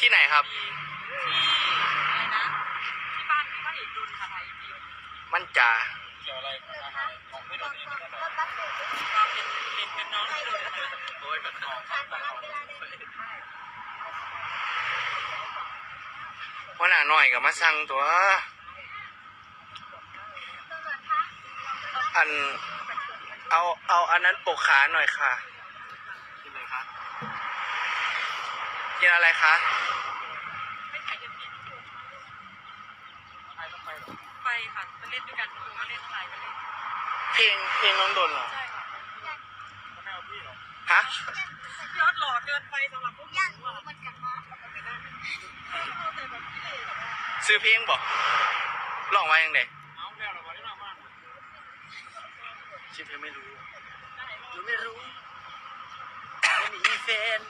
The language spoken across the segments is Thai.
ที่ไหนครับที่อะไรนะ ที่บ้านที่บ้านเอกดุลค่ะไทยพีมันจ๋าเกี่ยวอะไรกับอาหารของไม่โดนเองไม่ได้หรอก็เป็นเป็นเป็นน้องที่ดุลโอ้ยแบบของของของหัวหน้าหน่อยกับมาสั่งตัว อัน เอาเอาอันนั้นปกขาหน่อยค่ะ กินเลยครับ กินอะไรคะไม่ถ่ายกันพี่ใครต้องไปหรอไปค่ะไปเล่นด้วยกันดูมาเล่นถ่ายกันเล่นเพลงเพลงน้องดนเหรอ ใช่ค่ะเขาไม่เอาพี่หรอฮะ ยอดหล่อเกินไปสำหรับพวกหนูอะมันกันมากแต่แบบพี่เอกอะซื้อเพลงบอกลองไว้ยังไงเอาแล้วเราไม่ได้มาชื่อเพลงไม่รู้ หนูไม่รู้ไม่มีแฟน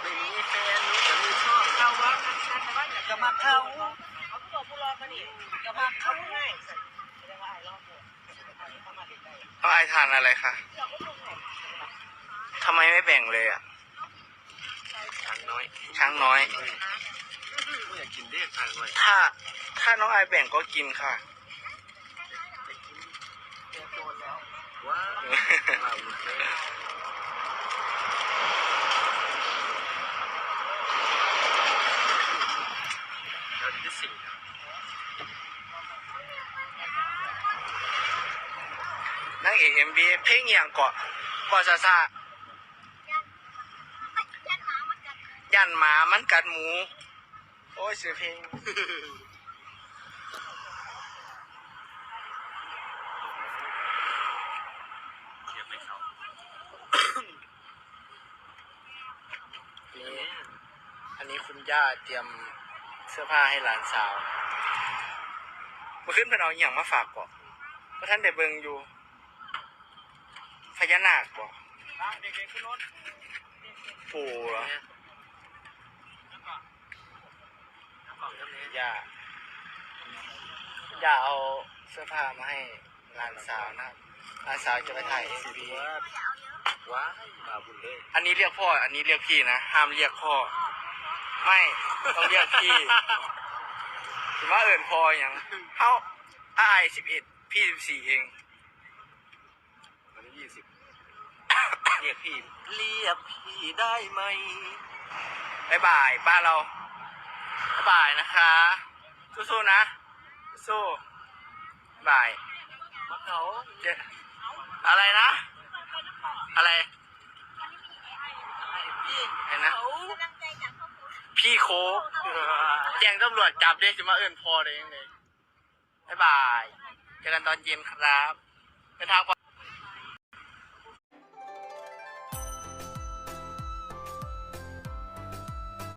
ไม่มีแฟนหนูจะไม่ชอบเขาวะจะมาเขาเอาผู้บอกผู้รอมาดิจะมาเข้าง่ายแสดงว่าไอ้รอบหมดเอาไอทานอะไรคะทำไมไม่แบ่งเลยอะ ช้างน้อยช้างน้อย ไม่อยากกินเรียกช้างน้อยถ้า ถ้าน้องไอแบ่งก็กินค่ะจะกินเรียกโดนแล้วว้าวมาบุญเลยเราที่สี่ นั่ง เอกเอ็มบีเพลงอย่างเกาะบอซาซายันหมามันกัดหมู โอ้ยเสียเพลงนี่อันนี้คุณย่าเตรียมเสื้อผ้าให้หลานสาวมื่อขึ้นเป็นเอาอย่างมาฝากก่อนเพราะท่านได้เบิงอยู่ พญานาคก่อเด็กๆขึ้นรถปู่เหรอแล้วก็แล้วก็ทำนี้ย่าย่าเอาเสื้อผ้ามาให้หลานสาวนะครับหลานสาวจะไปถ่ายเอ็มวีว้ายมาบุญเลยอันนี้เรียกพ่อ อันนี้เรียกพี่นะ ห้ามเรียกพ่อ ไม่ ต้องเรียกพี่ถือว่าเอิญพออย่างเฮาอายสิบเอ็ดพี่สิบสี่เองวันนี้ ยี่สิบเรียกพี่เรียกพี่ได้ไหมบายบายป้านเราบายบายนะคะ สู้ๆนะ สู้บายมาเขาเจออะไรนะ อะไรพี่เห็นนะ พี่โคกแจ้งตำรวจจับได้จะมาเอิญพอได้ยังไงบายบาย เจอกันตอนเย็นครับเป็นทางปลอด